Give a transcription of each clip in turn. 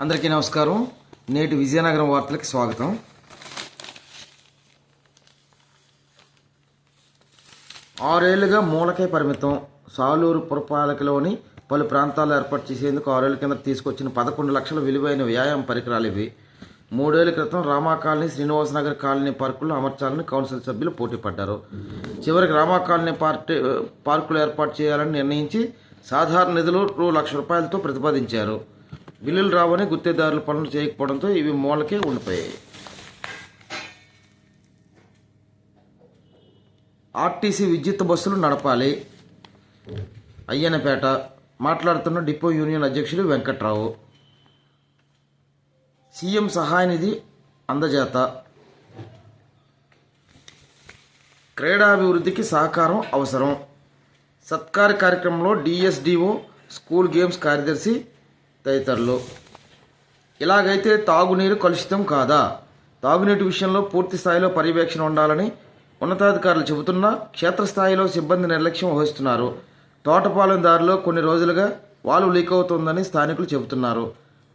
అందరికీ నమస్కారం. నేటి విజయనగరం వార్తలకు స్వాగతం. ఆరేళ్ళుగా మూలకే పరిమితం సాలూరు పురపాలకలోని పలు ప్రాంతాలు ఏర్పాటు చేసేందుకు ఆరేళ్ళ కింద తీసుకొచ్చిన పదకొండు లక్షల విలువైన వ్యాయామ పరికరాలు ఇవి. మూడేళ్ళ క్రితం రామా కాలనీ శ్రీనివాసనగర్ కాలనీ పార్కుల్లో అమర్చాలని కౌన్సిల్ సభ్యులు పోటీ పడ్డారు. చివరికి రామా కాలనీ పార్టీ పార్కులు ఏర్పాటు చేయాలని నిర్ణయించి సాధారణ నిధులు రూ లక్ష రూపాయలతో ప్రతిపాదించారు. బిల్లులు రావని గుత్తేదారులు పనులు చేయకపోవడంతో ఇవి మూలకే ఉండిపోయాయి. ఆర్టీసీ విద్యుత్ బస్సులు నడపాలి. అయ్యనపేట మాట్లాడుతున్న డిపో యూనియన్ అధ్యక్షుడు వెంకట్రావు. సీఎం సహాయ నిధి అందజేత. క్రీడాభివృద్ధికి సహకారం అవసరం. సత్కార కార్యక్రమంలో డిఎస్డిఓ స్కూల్ గేమ్స్ కార్యదర్శి తదితరులు. ఇలాగైతే తాగునీరు కలుషితం కాదా? తాగునీటి విషయంలో పూర్తి స్థాయిలో పర్యవేక్షణ ఉండాలని ఉన్నతాధికారులు చెబుతున్నా క్షేత్రస్థాయిలో సిబ్బంది నిర్లక్ష్యం వహిస్తున్నారు. తోటపాలెం దారిలో కొన్ని రోజులుగా వాలు లీక్ అవుతోందని స్థానికులు చెబుతున్నారు.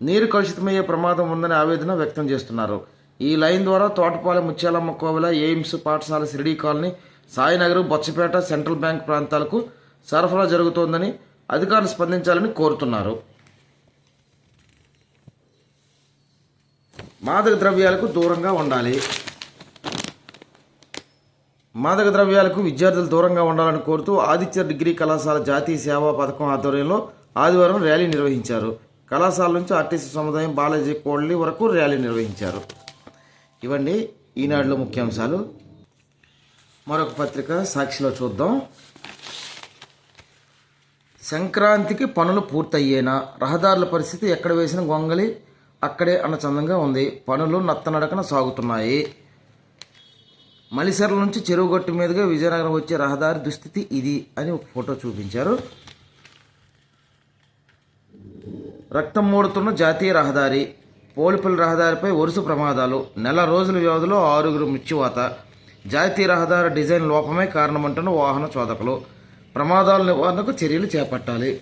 నీరు కలుషితమయ్యే ప్రమాదం ఉందని ఆవేదన వ్యక్తం చేస్తున్నారు. ఈ లైన్ ద్వారా తోటపాలెం ముత్యాలమ్మ కోవెల ఎయిమ్స్ పాఠశాల Shirdi colony Sainagar Bochhapeta central bank ప్రాంతాలకు సరఫరా జరుగుతోందని అధికారులు స్పందించాలని కోరుతున్నారు. మాదక ద్రవ్యాలకు దూరంగా ఉండాలి. మాదక ద్రవ్యాలకు విద్యార్థులు దూరంగా ఉండాలని కోరుతూ ఆదిత్య డిగ్రీ కళాశాల జాతీయ సేవా పథకం ఆధ్వర్యంలో ఆదివారం ర్యాలీ నిర్వహించారు. కళాశాల నుంచి ఆర్టీసీ సముదాయం బాలాజీ కోళ్ళి వరకు ర్యాలీ నిర్వహించారు. ఇవండి ఈనాడులో ముఖ్యాంశాలు. మరొక పత్రిక సాక్షిలో చూద్దాం. సంక్రాంతికి పనులు పూర్తయ్యేనా? రహదారుల పరిస్థితి ఎక్కడ వేసిన గొంగలి అక్కడే అన్నచందంగా ఉంది. పనులు నత్తనడకన సాగుతున్నాయి. మలిసర్ల నుంచి చెరువుగట్టు మీదుగా విజయనగరం వచ్చే రహదారి దుస్థితి ఇది అని ఒక ఫోటో చూపించారు. రక్తం మూడుతున్న జాతీయ రహదారి పోలిపల్లి రహదారిపై వరుస ప్రమాదాలు. నెల రోజుల వ్యవధిలో ఆరుగురు మృత్యువాత. జాతీయ రహదారి డిజైన్ లోపమే కారణమంటున్న వాహన చోదకులు. ప్రమాదాల నివారణకు చర్యలు చేపట్టాలి.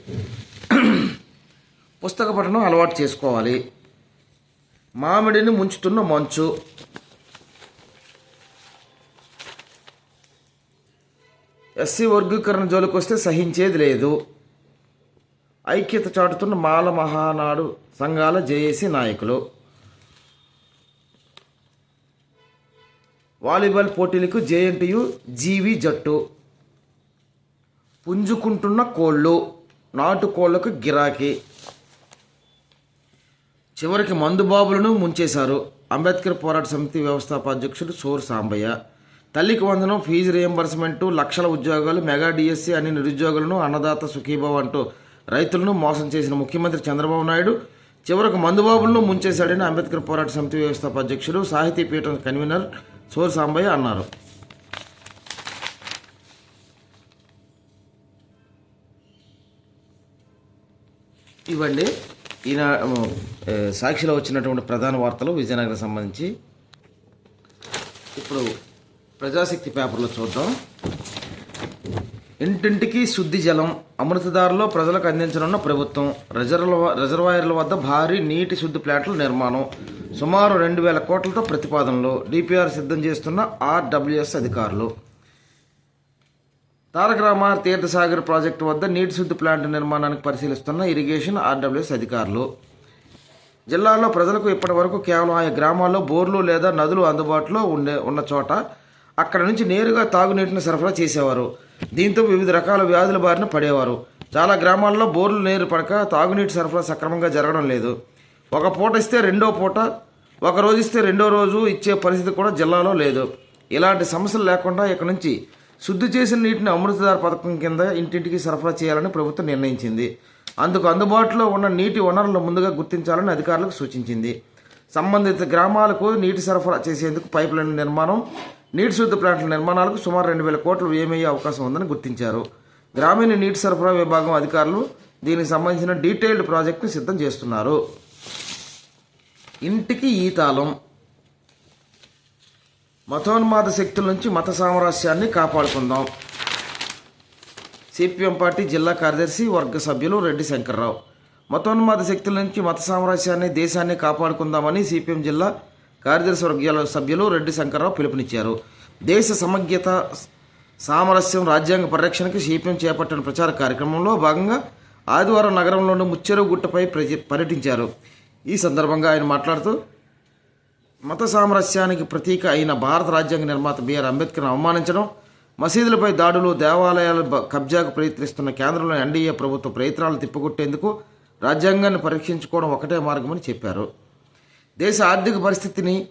పుస్తక పఠనం అలవాటు చేసుకోవాలి. మామిడిని ముంచుతున్న మంచు. ఎస్సీ వర్గీకరణ జోలికి వస్తే సహించేది లేదు. ఐక్యత చాటుతున్న మాల మహానాడు సంఘాల జేఏసీ నాయకులు. వాలీబాల్ పోటీలకు జేఎన్టీయు జీవి జట్టు. పుంజుకుంటున్న కోళ్ళు నాటు కోళ్ళకు గిరాకీ. చివరికి మందుబాబులను ముంచేశారు. అంబేద్కర్ పోరాట సమితి వ్యవస్థాపాధ్యక్షుడు సోర్ సాంబయ్య. తల్లికి వందనం ఫీజు రియంబర్స్మెంటు లక్షల ఉద్యోగాలు మెగా డిఎస్సి అని నిరుద్యోగులను అన్నదాత సుఖీభావ్ అంటూ రైతులను మోసం చేసిన ముఖ్యమంత్రి చంద్రబాబు నాయుడు. చివరకు మందుబాబులను ముంచేశాడని అంబేద్కర్ పోరాట సమితి వ్యవస్థాపాధ్యక్షుడు సాహితీ పీఠం కన్వీనర్ సోర్ సాంబయ్య అన్నారు. ఇవ్వండి. ఈయన సాక్షిలో వచ్చినటువంటి ప్రధాన వార్తలు విజయనగరం సంబంధించి. ఇప్పుడు ప్రజాశక్తి పేపర్లో చూద్దాం. ఇంటింటికి శుద్ధి జలం అమృతదారులో ప్రజలకు అందించనున్న ప్రభుత్వం రిజర్వ రిజర్వాయర్ల వద్ద భారీ నీటి శుద్ధి ప్లాంట్ల నిర్మాణం సుమారు రెండు వేల కోట్లతో ప్రతిపాదనలు డిపిఆర్ సిద్ధం చేస్తున్న ఆర్డబ్ల్యూఎస్ అధికారులు. తారక రామార్ తీర్థసాగర్ ప్రాజెక్టు వద్ద నీటి శుద్ధి ప్లాంట్ నిర్మాణానికి పరిశీలిస్తున్న ఇరిగేషన్ ఆర్డబ్ల్యూఎస్ అధికారులు. జిల్లాలో ప్రజలకు ఇప్పటి వరకు కేవలం ఆయా గ్రామాల్లో బోర్లు లేదా నదులు అందుబాటులో ఉండే ఉన్న చోట అక్కడ నుంచి నేరుగా తాగునీటిని సరఫరా చేసేవారు. దీంతో వివిధ రకాల వ్యాధుల బారిన పడేవారు. చాలా గ్రామాల్లో బోర్లు నీరు పడక తాగునీటి సరఫరా సక్రమంగా జరగడం లేదు. ఒక పూట ఇస్తే రెండో పూట ఒక రోజు ఇస్తే రెండో రోజు ఇచ్చే పరిస్థితి కూడా జిల్లాలో లేదు. ఇలాంటి సమస్యలు లేకుండా ఇక నుంచి శుద్ధి చేసిన నీటిని అమృతధార పథకం కింద ఇంటింటికి సరఫరా చేయాలని ప్రభుత్వం నిర్ణయించింది. అందుకు అందుబాటులో ఉన్న నీటి వనరులను ముందుగా గుర్తించాలని అధికారులకు సూచించింది. సంబంధిత గ్రామాలకు నీటి సరఫరా చేసేందుకు పైప్ లైన్ నిర్మాణం నీటి శుద్ధి ప్లాంట్ల నిర్మాణాలకు సుమారు రెండు వేల కోట్లు వ్యయమయ్యే అవకాశం ఉందని గుర్తించారు. గ్రామీణ నీటి సరఫరా విభాగం అధికారులు దీనికి సంబంధించిన డీటెయిల్డ్ ప్రాజెక్టును సిద్ధం చేస్తున్నారు. ఇంటికి ఈ తాళం మతోన్మాద శక్తుల నుంచి మత సామరస్యాన్ని కాపాడుకుందాం. సిపిఎం పార్టీ జిల్లా కార్యదర్శి వర్గ సభ్యులు రెడ్డి శంకర్రావు. మతోన్మాద శక్తుల నుంచి మత సామరస్యాన్ని దేశాన్ని కాపాడుకుందామని సిపిఎం జిల్లా కార్యదర్శి వర్గాల సభ్యులు రెడ్డి శంకర్రావు పిలుపునిచ్చారు. దేశ సమగ్రత సామరస్యం రాజ్యాంగ పరిరక్షణకు సిపిఎం చేపట్టిన ప్రచార కార్యక్రమంలో భాగంగా ఆదివారం నగరంలోని ముచ్చెరువు గుట్టపై ప్రజ- పర్యటించారు. ఈ సందర్భంగా ఆయన మాట్లాడుతూ మత సామరస్యానికి ప్రతీక అయిన భారత రాజ్యాంగ నిర్మాత బిఆర్ అంబేద్కర్ను అవమానించడం మసీదులపై దాడులు దేవాలయాల కబ్జాకు ప్రయత్నిస్తున్న కేంద్రంలో ఎన్డీఏ ప్రభుత్వ ప్రయత్నాలు తిప్పగొట్టేందుకు రాజ్యాంగాన్ని పరీక్షించుకోవడం ఒకటే మార్గమని చెప్పారు. దేశ ఆర్థిక పరిస్థితిని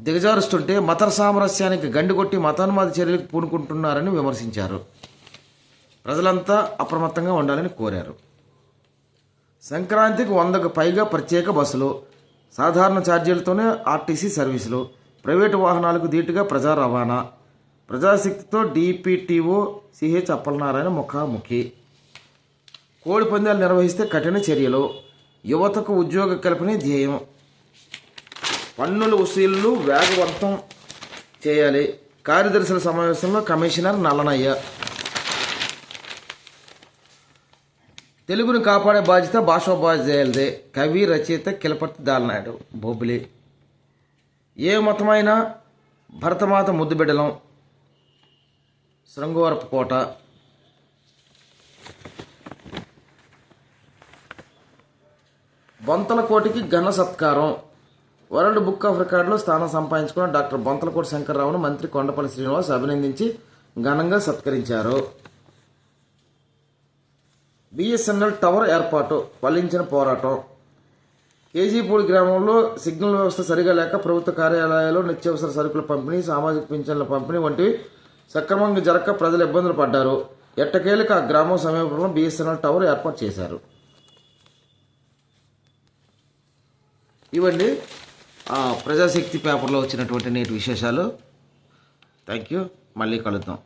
దిగజారుస్తుంటే మత సామరస్యానికి గండికొట్టి మతానుమాద చర్యలకు పూనుకుంటున్నారని విమర్శించారు. ప్రజలంతా అప్రమత్తంగా ఉండాలని కోరారు. సంక్రాంతికి వందకు పైగా ప్రత్యేక బస్సులు సాధారణ ఛార్జీలతోనే ఆర్టీసీ సర్వీసులు. ప్రైవేటు వాహనాలకు ధీటుగా ప్రజా రవాణా. ప్రజాశక్తితో డిపిటిఓ సిహెచ్ అప్పలనారాయణ ముఖాముఖి. కోడి పందాలు నిర్వహిస్తే కఠిన చర్యలు. యువతకు ఉద్యోగ కల్పనే ధ్యేయం. పన్నుల వసూళ్ళు వేగవంతం చేయాలి. కార్యదర్శుల సమావేశంలో కమిషనర్ నల్లనయ్య. తెలుగును కాపాడే బాధ్యత భాషోపాధ్యాయులదే. కవి రచయిత కిలపర్తి దాలనాయుడు. బొబ్బిలి. ఏ మతమైనా భరతమాత ముద్దు బిడ్డలం శృంగవరపు కోట. బొంతలకోటికి ఘన సత్కారం. వరల్డ్ బుక్ ఆఫ్ రికార్డులో స్థానం సంపాదించుకున్న డాక్టర్ బొంతలకోటి శంకర్రావును మంత్రి కొండపల్లి శ్రీనివాస్ అభినందించి ఘనంగా సత్కరించారు. బిఎస్ఎన్ఎల్ టవర్ ఏర్పాటు ఫలించిన పోరాటం. కేజీపూడి గ్రామంలో సిగ్నల్ వ్యవస్థ సరిగా లేక ప్రభుత్వ కార్యాలయాలు నిత్యావసర సరుకుల పంపిణీ సామాజిక పింఛన్ల పంపిణీ వంటివి సక్రమంగా జరగక ప్రజలు ఇబ్బందులు పడ్డారు. ఎట్టకేలకు ఆ గ్రామం సమీపంలో బిఎస్ఎన్ఎల్ టవర్ ఏర్పాటు చేశారు. ఇవండి ప్రజాశక్తి పేపర్లో వచ్చినటువంటి నేటి విశేషాలు. Thank you. మళ్ళీ కలుద్దాం.